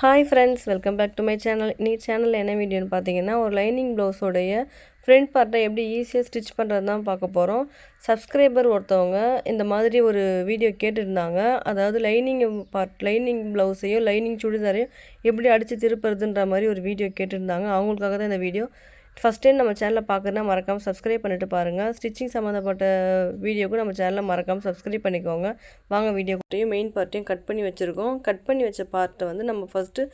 Hi friends welcome back to my channel நீ சேனலில் என்ன வீடியோன்னு பார்த்தீங்கன்னா ஒரு லைனிங் ப்ளவுஸோடைய ஃப்ரண்ட் பார்ட்டை எப்படி ஈஸியாக ஸ்டிச் பண்ணுறது தான் பார்க்க போகிறோம் சப்ஸ்கிரைபர் ஒருத்தவங்க இந்த மாதிரி ஒரு வீடியோ கேட்டிருந்தாங்க. அதாவது லைனிங் பார்ட் லைனிங் ப்ளவுஸையும் லைனிங் சுடிதாரையும் எப்படி அடித்து திருப்புறதுன்ற மாதிரி ஒரு வீடியோ கேட்டிருந்தாங்க. அவங்களுக்காக தான் இந்த வீடியோ ஃபஸ்ட் டைம் நம்ம சேனலில் பார்க்குறதுனா மறக்காமல் சப்ஸ்கிரைப் பண்ணிட்டு பாருங்கள் ஸ்டிச்சிங் சம்மந்தப்பட்ட வீடியோக்கும் நம்ம சேனலில் மறக்காமல் சப்ஸ்கிரைப் பண்ணிக்கோங்க. வாங்க வீடியோக்கிட்டையும் மெயின் பார்ட்டையும் கட் பண்ணி வச்சுருக்கோம். கட் பண்ணி வச்ச பார்ட்டை வந்து நம்ம ஃபஸ்ட்டு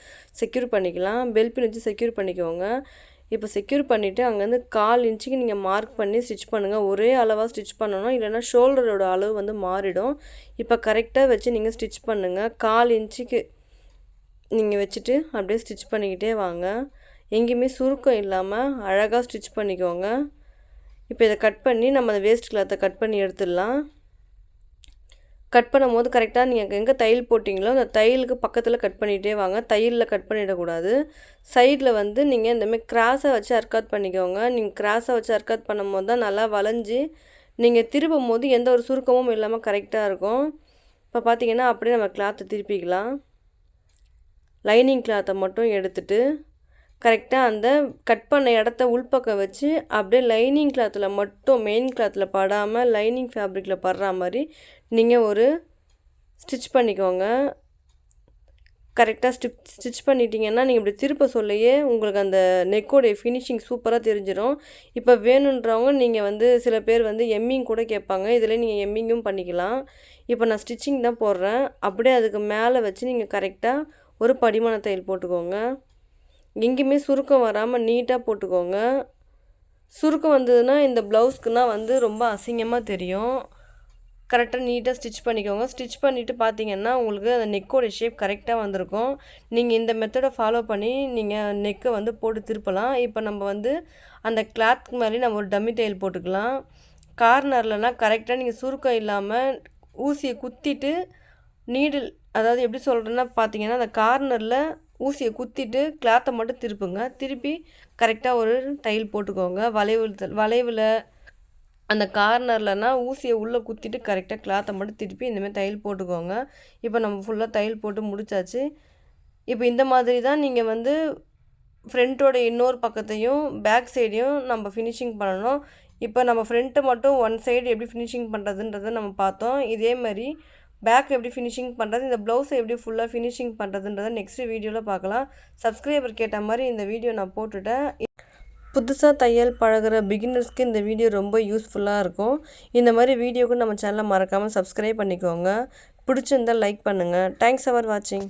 செக்யூர் பண்ணிக்கலாம். பெல் பின் வச்சு செக்யூர் பண்ணிக்கோங்க. இப்போ செக்யூர் பண்ணிவிட்டு அங்கேருந்து கால் இன்ச்சுக்கு நீங்கள் மார்க் பண்ணி ஸ்டிச் பண்ணுங்கள் ஒரே அளவாக ஸ்டிச் பண்ணணும் இல்லைனா ஷோல்டரோட அளவு வந்து மாறிடும். இப்போ கரெக்டாக வச்சு நீங்கள் ஸ்டிச் பண்ணுங்கள் கால் இன்ச்சுக்கு நீங்கள் வச்சுட்டு அப்படியே ஸ்டிச் பண்ணிக்கிட்டே வாங்க. எங்கேயுமே சுருக்கம் இல்லாமல் அழகாக ஸ்டிச் பண்ணிக்கோங்க. இப்போ இதை கட் பண்ணி நம்ம அந்த வேஸ்ட் கிளாத்தை கட் பண்ணி எடுத்துடலாம். கட் பண்ணும் போது கரெக்டாக நீங்கள் எங்கே தையல் போட்டிங்களோ அந்த தையலுக்கு பக்கத்தில் கட் பண்ணிகிட்டே வாங்க. தையலில் கட் பண்ணிடக்கூடாது. சைடில் வந்து நீங்கள் இந்தமாதிரி கிராஸை வச்சு அர்க்காத் பண்ணிக்கோங்க. நீங்கள் கிராஸை வச்சு அர்க்காத் பண்ணும் போது தான் நல்லா வளைஞ்சி நீங்கள் திருப்பும் போது எந்த ஒரு சுருக்கமும் இல்லாமல் கரெக்டாக இருக்கும். இப்போ பார்த்தீங்கன்னா அப்படியே நம்ம கிளாத்தை திருப்பிக்கலாம். லைனிங் கிளாத்தை மட்டும் எடுத்துகிட்டு கரெக்டாக அந்த கட் பண்ண இடத்த உள்பக்கம் வச்சு அப்படியே லைனிங் கிளாத்தில் மட்டும் மெயின் கிளாத்தில் படாமல் லைனிங் ஃபேப்ரிக்கில் படுற மாதிரி நீங்கள் ஒரு ஸ்டிச் பண்ணிக்கோங்க. கரெக்டாக ஸ்டிச் ஸ்டிச் பண்ணிட்டீங்கன்னா நீங்கள் இப்படி திருப்ப சொல்லையே உங்களுக்கு அந்த நெக்கோடைய ஃபினிஷிங் சூப்பராக தெரிஞ்சிடும் இப்போ வேணுன்றவங்க நீங்கள் வந்து சில பேர் வந்து எம்மிங் கூட கேட்பாங்க. இதில் நீங்கள் எம்மிங்கும் பண்ணிக்கலாம். இப்போ நான் ஸ்டிச்சிங் தான் போடுறேன். அப்படியே அதுக்கு மேலே வச்சு நீங்கள் கரெக்டாக ஒரு படிமான தையல் போட்டுக்கோங்க. எங்கேயுமே சுருக்கம் வராமல் நீட்டாக போட்டுக்கோங்க. சுருக்கம் வந்ததுன்னா இந்த ப்ளவுஸ்க்குனால் வந்து ரொம்ப அசிங்கமாக தெரியும். கரெக்டாக நீட்டாக ஸ்டிச் பண்ணிக்கோங்க. ஸ்டிச் பண்ணிவிட்டு பார்த்தீங்கன்னா உங்களுக்கு அந்த நெக்கோட ஷேப் கரெக்டாக வந்திருக்கும். நீங்கள் இந்த மெத்தடை ஃபாலோ பண்ணி நீங்கள் நெக்கை வந்து போட்டு திருப்பலாம். இப்போ நம்ம வந்து அந்த கிளாத்க்கு மாதிரி நம்ம ஒரு டம்மி தையல் போட்டுக்கலாம். கார்னர்லலாம் கரெக்டாக நீங்கள் சுருக்கம் இல்லாமல் ஊசியை குத்திட்டு நீடில் அதாவது எப்படி சொல்கிறேன்னா பார்த்தீங்கன்னா அந்த கார்னரில் ஊசியை குத்திட்டு கிளாத்தை மட்டும் திருப்புங்க. திருப்பி கரெக்டாக ஒரு தையல் போட்டுக்கோங்க. வளைவு வளைவில் அந்த கார்னர்லனா ஊசியை உள்ளே குத்திட்டு கரெக்டாக கிளாத்தை மட்டும் திருப்பி இந்தமாதிரி தையல் போட்டுக்கோங்க. இப்போ நம்ம ஃபுல்லாக தையல் போட்டு முடிச்சாச்சு. இப்போ இந்த மாதிரி தான் நீங்கள் வந்து ஃப்ரண்ட்டோட இன்னொரு பக்கத்தையும் பேக் சைடையும் நம்ம ஃபினிஷிங் பண்ணணும். இப்போ நம்ம ஃப்ரண்ட்டு மட்டும் ஒன் சைடு எப்படி ஃபினிஷிங் பண்ணுறதுன்றதை நம்ம பார்த்தோம். இதே மாதிரி பேக் எப்படி ஃபினிஷிங் பண்ணுறது இந்த ப்ளவுஸை எப்படி ஃபுல்லாக ஃபினிஷிங் பண்ணுறதுன்றதை நெக்ஸ்ட் வீடியோவில் பார்க்கலாம். சப்ஸ்கிரைபர் கேட்ட மாதிரி இந்த வீடியோ நான் போட்டுட்டேன். புதுசாக தையல் பழகிற பிகினர்ஸ்க்கு இந்த வீடியோ ரொம்ப யூஸ்ஃபுல்லாக இருக்கும். இந்த மாதிரி வீடியோக்கு நம்ம சேனலை மறக்காமல் சப்ஸ்கிரைப் பண்ணிக்கோங்க. பிடிச்சிருந்தால் லைக் பண்ணுங்கள் தேங்க்ஸ் ஃபார் வாட்சிங்